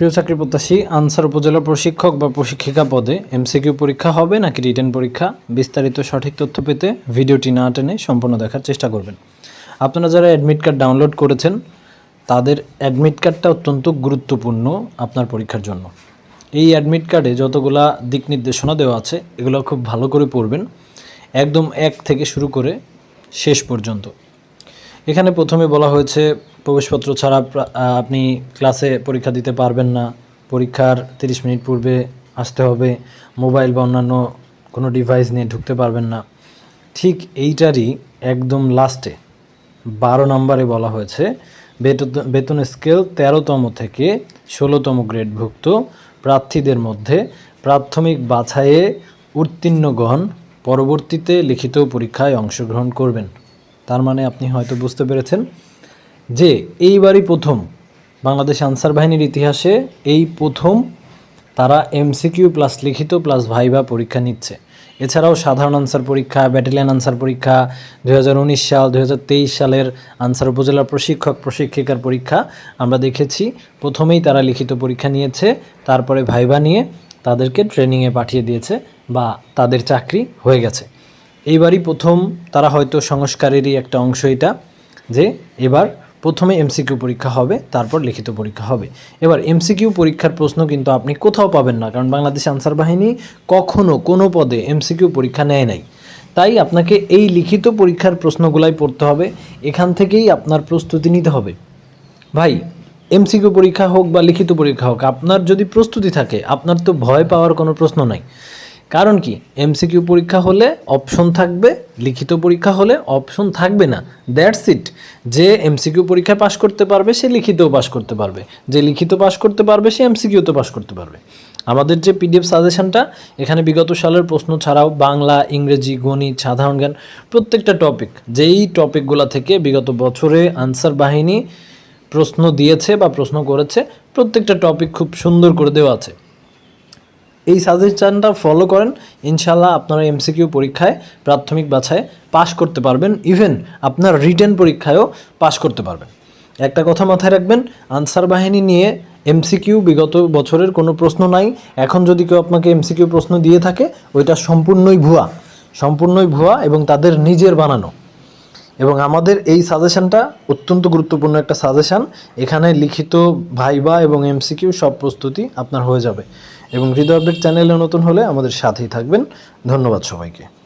প্রিয় চাকরি প্রত্যাশী, আনসার উপজেলা প্রশিক্ষক বা প্রশিক্ষিকা পদে এমসিকিউ পরীক্ষা হবে নাকি রিটার্ন পরীক্ষা? বিস্তারিত সঠিক তথ্য পেতে ভিডিওটি না টেনে সম্পূর্ণ দেখার চেষ্টা করবেন। আপনারা যারা অ্যাডমিট কার্ড ডাউনলোড করেছেন, তাদের অ্যাডমিট কার্ডটা অত্যন্ত গুরুত্বপূর্ণ আপনার পরীক্ষার জন্য। এই অ্যাডমিট কার্ডে যতগুলা দিক নির্দেশনা দেওয়া আছে, এগুলো খুব ভালো করে পড়বেন, একদম এক থেকে শুরু করে শেষ পর্যন্ত। এখানে প্রথমে বলা হয়েছে প্রবেশপত্র ছাড়া আপনি ক্লাসে পরীক্ষা দিতে পারবেন না। পরীক্ষার তিরিশ মিনিট পূর্বে আসতে হবে। মোবাইল বা অন্যান্য কোনো ডিভাইস নিয়ে ঢুকতে পারবেন না। ঠিক এইটারই একদম লাস্টে বারো নম্বরে বলা হয়েছে, বেতন- স্কেল তেরোতম থেকে ষোলোতম গ্রেডভুক্ত প্রার্থীদের মধ্যে প্রাথমিক বাছাইয়ে উত্তীর্ণগণ পরবর্তীতে লিখিত পরীক্ষায় অংশগ্রহণ করবেন। তার মানে আপনি হয়তো বুঝতে পেরেছেন যে এইবারই প্রথম বাংলাদেশ আনসার বাহিনীর ইতিহাসে এই প্রথম তারা এমসিকিউ প্লাস লিখিত প্লাস ভাইবা পরীক্ষা নিচ্ছে। এছাড়াও সাধারণ আনসার পরীক্ষা, ব্যাটালিয়ান আনসার পরীক্ষা দু হাজার উনিশ সাল দু হাজার তেইশ সালের আনসার উপজেলার প্রশিক্ষক, প্রশিক্ষিকার পরীক্ষা আমরা দেখেছি। প্রথমেই তারা লিখিত পরীক্ষা নিয়েছে, তারপরে ভাইবা নিয়ে তাদেরকে ট্রেনিংয়ে পাঠিয়ে দিয়েছে বা তাদের চাকরি হয়ে গেছে। এইবারই প্রথম তারা হয়তো সংস্কারেরই একটা অংশ এটা, যে এবার প্রথমে এমসিকিউ পরীক্ষা হবে, তারপর লিখিত পরীক্ষা হবে। এবার এমসিকিউ পরীক্ষার প্রশ্ন কিন্তু আপনি কোথাও পাবেন না, কারণ বাংলাদেশ আনসার বাহিনী কখনো কোনো পদে এমসিকিউ পরীক্ষা নেয় নাই। তাই আপনাকে এই লিখিত পরীক্ষার প্রশ্নগুলাই পড়তে হবে, এখান থেকেই আপনার প্রস্তুতি নিতে হবে। ভাই এমসিকিউ পরীক্ষা হোক বা লিখিত পরীক্ষা হোক, আপনার যদি প্রস্তুতি থাকে, আপনার তো ভয় পাওয়ার কোনো প্রশ্ন নাই। কারণ কি? এমসিকিউ পরীক্ষা হলে অপশন থাকবে, লিখিত পরীক্ষা হলে অপশন থাকবে না। দ্যাটস ইট যে এমসিকিউ পরীক্ষায় পাশ করতে পারবে, সে লিখিতও পাশ করতে পারবে। যে লিখিত পাশ করতে পারবে, সে এমসিকিউতে পাশ করতে পারবে। আমাদের যে পিডিএফ সাজেশনটা এখানে বিগত সালের প্রশ্ন ছাড়াও বাংলা, ইংরেজি, গণিত, সাধারণ জ্ঞান, প্রত্যেকটা টপিক যেই টপিকগুলো থেকে বিগত বছরে আনসার বাহিনী প্রশ্ন দিয়েছে বা প্রশ্ন করেছে, প্রত্যেকটা টপিক খুব সুন্দর করে দেওয়া আছে। এই সাজেশনটা ফলো করেন। ইনশাল্লাহ আপনারা এমসিকিউ পরীক্ষায় প্রাথমিক বাছায় পাশ করতে পারবেন। ইভেন আপনার রিটেন পরীক্ষায়ও পাশ করতে পারবেন। একটা কথা মাথায় রাখবেন আনসার বাহিনী নিয়ে এমসিকিউ বিগত বছরের কোনো প্রশ্ন নাই। এখন যদি কেউ আপনাকে এমসিকিউ প্রশ্ন দিয়ে থাকে, ওইটা সম্পূর্ণই ভুয়া। সম্পূর্ণই ভুয়া এবং তাদের নিজের বানানো। এবং আমাদের এই সাজেশনটা অত্যন্ত গুরুত্বপূর্ণ একটা সাজেশান। এখানে লিখিত ভাইবা এবং এমসিকিউ সব প্রস্তুতি আপনার হয়ে যাবে। এবং হৃদয় আপডেট চ্যানেলে নতুন হলে আমাদের সাথেই থাকবেন। ধন্যবাদ সবাইকে।